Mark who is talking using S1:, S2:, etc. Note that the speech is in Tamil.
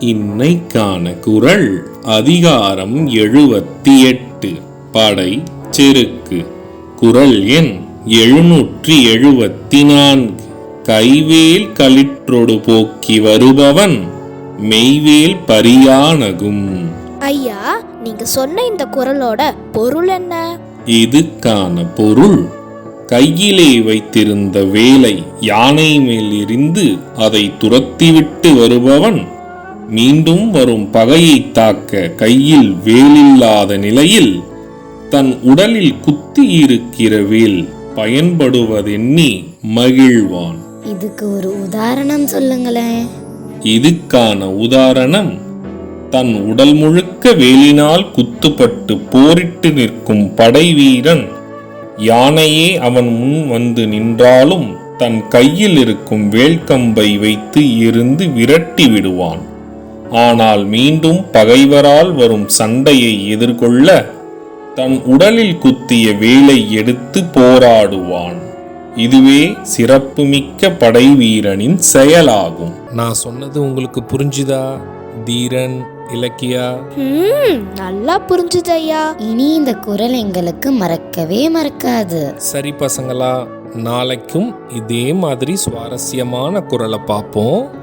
S1: இன்னைக்கான குரல் அதிகாரம் எழுபத்தி எட்டு. படை செருக்கு. குரல் எண் எழுநூற்றி எழுபத்தி நான்கு. கைவேல் களிற்றொடு போக்கி வருபவன் மெய்வேல் பரியானகும்.
S2: ஐயா நீங்க சொன்ன இந்த குரலோட பொருள் என்ன?
S1: இதுக்கான பொருள் கையிலே வைத்திருந்த வேலை யானை மேல் எறிந்து அதை துரத்திவிட்டு வருபவன் மீண்டும் வரும் பகையை தாக்க கையில் வேலில்லாத நிலையில் தன் உடலில் குத்தி இருக்கிற வேல் பயன்படுவதெண்ணி மகிழ்வான்.
S2: இதுக்கு ஒரு உதாரணம் சொல்லுங்களேன்.
S1: இதுக்கான உதாரணம் தன் உடல் முழுக்க வேலினால் குத்துப்பட்டு போரிட்டு நிற்கும் படை வீரன் யானையே அவன் முன் வந்து நின்றாலும் தன் கையில் இருக்கும் வேல்கம்பை வைத்து இருந்து விரட்டி விடுவான். ஆனால் மீண்டும் பகைவரால் வரும் சண்டையை எதிர்கொள்ள தன் உடலில் குத்திய வேலை எடுத்து போராடுவான். இதுவே சிறப்புமிக்க படை வீரனின் செயலாகும். நான் சொன்னது உங்களுக்கு புரிஞ்சுதா தீரன் இலக்கியா?
S2: ம் நல்லா புரிஞ்சுது ஐயா
S3: இனி இந்த குரல் எங்களுக்கு மறக்கவே மறக்காது.
S1: சரி பசங்களா நாளைக்கும் இதே மாதிரி சுவாரஸ்யமான குரலை பார்ப்போம்.